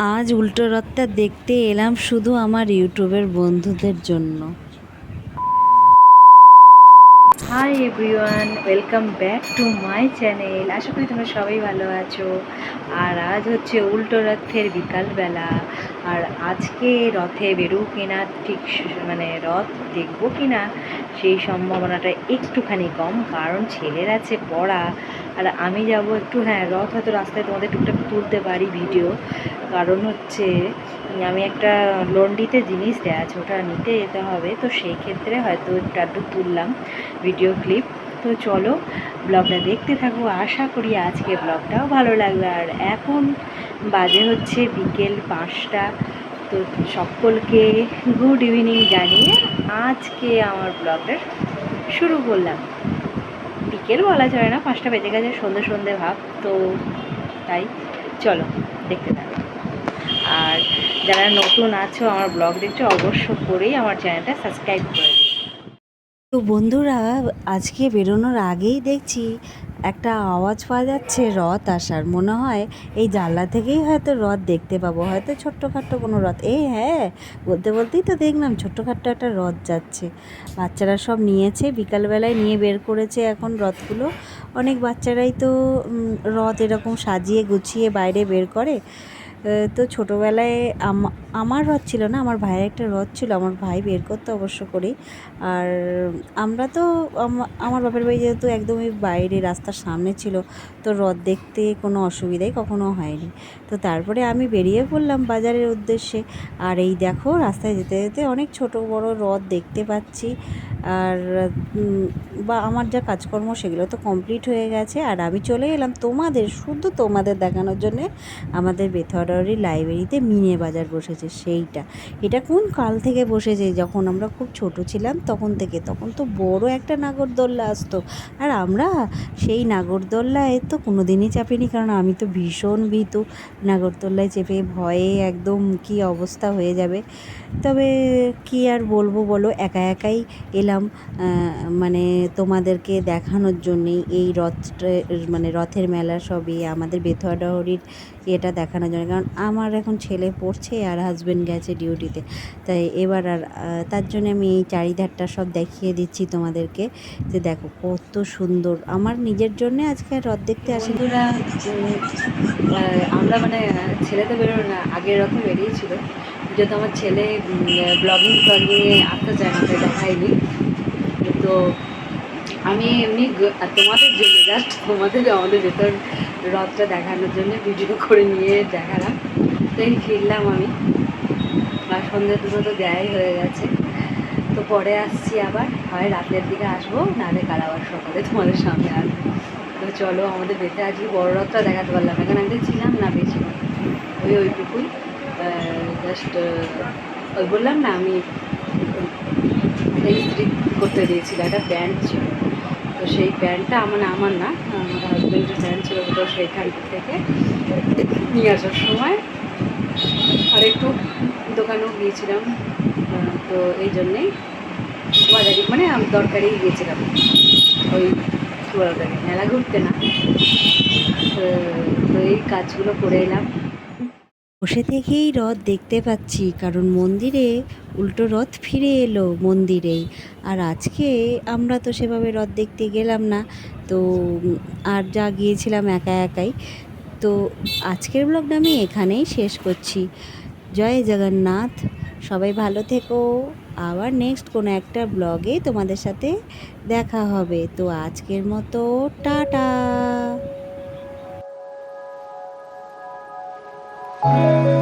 আজ উল্টো রথটা দেখতে এলাম শুধু আমার ইউটিউবের বন্ধুদের জন্য। Hi everyone welcome back to my channel আশা করি তোমরা সবাই ভালো আছো। আর আজ হচ্ছে উল্টো রথের বিকালবেলা। আর আজকে রথে বেরো কিনা, ঠিক মানে রথ দেখব কিনা, সেই সম্ভাবনাটা একটুখানি কম, কারণ ছেলের আছে পড়া। আর আমি যাব একটু হ্যাঁ রথ হয়তো রাস্তায় তোমাদের টুকটাক তুলতে পারি, ভিডিও। কারণ হচ্ছে আমি একটা লন্ডিতে জিনিস দেওয়া আছে, ওটা নিতে যেতে হবে। তো সেই ক্ষেত্রে হয়তো একটু আধটু তুললাম ভিডিও ক্লিপ তো চলো ব্লগটা দেখতে থাকব আশা করি আজকে ব্লগটাও ভালো লাগবে। আর এখন বাজে হচ্ছে বিকেল পাঁচটা। তো সকলকে গুড ইভিনিং জানিয়ে আজকে আমার ব্লগটা শুরু করলাম। বিকেল বলা যায় না, পাঁচটা বেজে গেছে, সন্ধে সন্ধে ভাব। তো তাই, চলো দেখতে থাকো। আর যারা নতুন আছো, আমার ব্লগ দেখছ, অবশ্য করেই আমার চ্যানেলটা সাবস্ক্রাইব করে তো বন্ধুরা, আজকে বেরোনোর আগেই দেখছি একটা আওয়াজ পাওয়া যাচ্ছে, রথ আসার। মনে হয় এই জানলা থেকেই হয়তো রথ দেখতে পাবো। হয়তো ছোট্টখাট্ট কোনো রথ। এই হ্যাঁ বলতে বলতেই তো দেখলাম ছোট্টখাট্ট একটা রথ যাচ্ছে। বাচ্চারা সব নিয়েছে, বিকালবেলায় নিয়ে বের করেছে এখন রথগুলো। অনেক বাচ্চারাই তো রথ এরকম সাজিয়ে গুছিয়ে বাইরে বের করে। তো ছোটোবেলায় আম- আমার রথ ছিল না, আমার ভাইয়ের একটা রথ ছিল, আমার ভাই বের করতো অবশ্য করেই আর আমরা তো আমার বাপের বাড়ি যেহেতু একদমই বাইরে, রাস্তার সামনে ছিল, তো রথ দেখতে কোনো অসুবিধাই কখনো হয়নি। তো তারপরে আমি বেরিয়ে পড়লাম বাজারের উদ্দেশ্যে। আর এই দেখো, রাস্তায় যেতে যেতে অনেক ছোট বড় রথ দেখতে পাচ্ছি। আর বা আমার যা কাজকর্ম সেগুলো তো কমপ্লিট হয়ে গেছে। আর আমি চলে এলাম তোমাদের, শুধু তোমাদের দেখানোর জন্যে আমাদের বেথরারি লাইব্রেরিতে মিনে বাজার বসেছে, সেইটা। এটা কোন কাল থেকে বসেছে? যখন আমরা খুব ছোট ছিলাম তখন থেকে, তখন তো বড় একটা নাগরদোল্লা আসতো। আর আমরা সেই নাগরদোল্লায় তো কোনো দিনই চাপিনি, কারণ আমি তো ভীষণ ভীতু। নাগরদোল্লায় চেপে ভয়ে একদম কি অবস্থা হয়ে যাবে? তবে কি আর বলব বলো, একা একাই এলাম। আহ, মানে তোমাদেরকে দেখানোর জন্যেই এই রথ মানে রথের মেলা সবই আমাদের বেথুয়াডহরির এটা দেখানোর জন্য। কারণ আমার এখন ছেলে পড়ছে আর হাজব্যান্ড গেছে ডিউটিতে তাই এবার আর তার জন্য আমি এই চারিধারটা সব দেখিয়ে দিচ্ছি তোমাদেরকে যে দেখো কত সুন্দর। আমার নিজের জন্য আজকে রথ দেখতে আসি আমরা মানে ছেলে তো বেরোনো না আগের রথে বেরিয়েছিল। যেহেতু আমার ছেলে ব্লগিং ব্লগিংয়ে আসতে চায় না তাই দেখাইনি তো আমি এমনি তোমাদের জন্য জাস্ট তোমাদের আমাদের ভেতর রথটা দেখানোর জন্য ভিডিও করে নিয়ে দেখালাম। তো এই ফিরলাম আমি। আর সন্ধ্যে দুটো তো দেয়াই হয়ে গেছে। তো পরে আসছি আবার। হয় রাতের দিকে আসব, নাহলে কাল আবার সকালে তোমাদের সামনে আসব। তো চলো, আমাদের বেঁচে আজকে বড় রথটা দেখাতে পারলাম না, কারণ আমি ছিলাম না বেশি। ওই ওইটুকুই। জাস্ট ওই বললাম না, আমি ইস্ত্রি করতে দিয়েছিল, একটা প্যান্ট ছিল। তো সেই প্যান্টটা আমার আমার না, আমার হাজব্যান্ডের প্যান্ট ছিল, তো সেইখান থেকে নিয়ে আসার সময় আর একটু দোকানেও গিয়েছিলাম তো এই জন্যেই বাজারে মানে আমি দরকারেই গিয়েছিলাম। ওই মেলা ঘুরতে না। তো এই কাজগুলো করে এলাম। বসে থেকেই রথ দেখতে পাচ্ছি, কারণ মন্দিরে উল্টো রথ ফিরে এলো মন্দিরেই। আর আজকে আমরা তো সেভাবে রথ দেখতে গেলাম না, তো, আর যা গিয়েছিলাম একা একাই। তো আজকের ব্লগটা আমি এখানেই শেষ করছি। জয় জগন্নাথ, সবাই ভালো থেকো। আবার নেক্সট কোনো একটা ব্লগে তোমাদের সাথে দেখা হবে। তো আজকের মতো টাটা। Thank you.